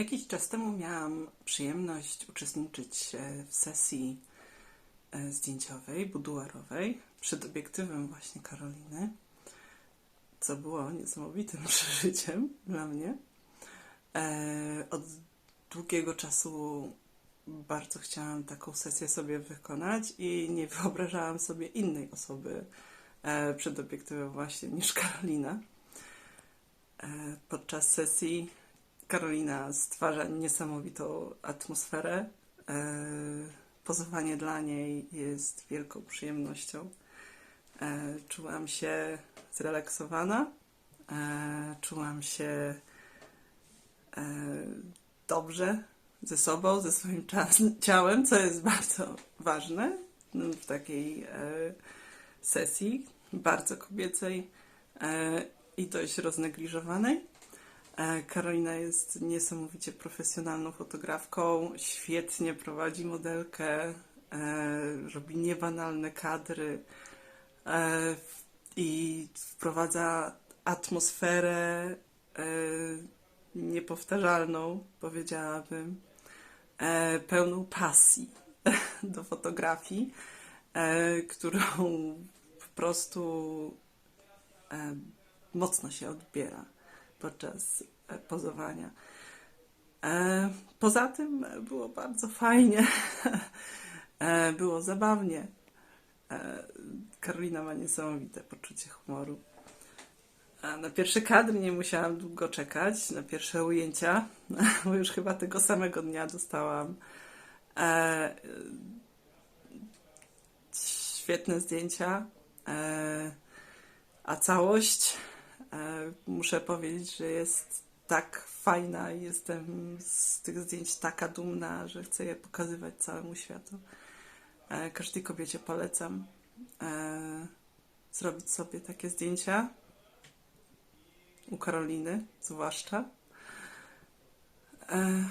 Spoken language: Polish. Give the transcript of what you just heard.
Jakiś czas temu miałam przyjemność uczestniczyć e, w sesji e, zdjęciowej, buduarowej, przed obiektywem właśnie Karoliny, co było niesamowitym przeżyciem dla mnie. E, Od długiego czasu bardzo chciałam taką sesję sobie wykonać i nie wyobrażałam sobie innej osoby przed obiektywem właśnie niż Karolina. Podczas sesji Karolina stwarza niesamowitą atmosferę. E, Pozowanie dla niej jest wielką przyjemnością. E, Czułam się zrelaksowana, e, czułam się dobrze ze sobą, ze swoim ciałem, co jest bardzo ważne no, w takiej sesji, bardzo kobiecej i dość roznegliżowanej. E, Karolina jest niesamowicie profesjonalną fotografką, świetnie prowadzi modelkę, e, robi niebanalne kadry e, i wprowadza atmosferę niepowtarzalną, powiedziałabym, pełną pasji do fotografii, którą po prostu mocno się odbiera podczas e, pozowania. E, Poza tym było bardzo fajnie, E, było zabawnie. Karolina ma niesamowite poczucie humoru. Na pierwszy kadr nie musiałam długo czekać, na pierwsze ujęcia, bo już chyba tego samego dnia dostałam świetne zdjęcia, a całość muszę powiedzieć, że jest tak fajna i jestem z tych zdjęć taka dumna, że chcę je pokazywać całemu światu. E, każdej kobiecie polecam e, zrobić sobie takie zdjęcia. U Karoliny zwłaszcza. E,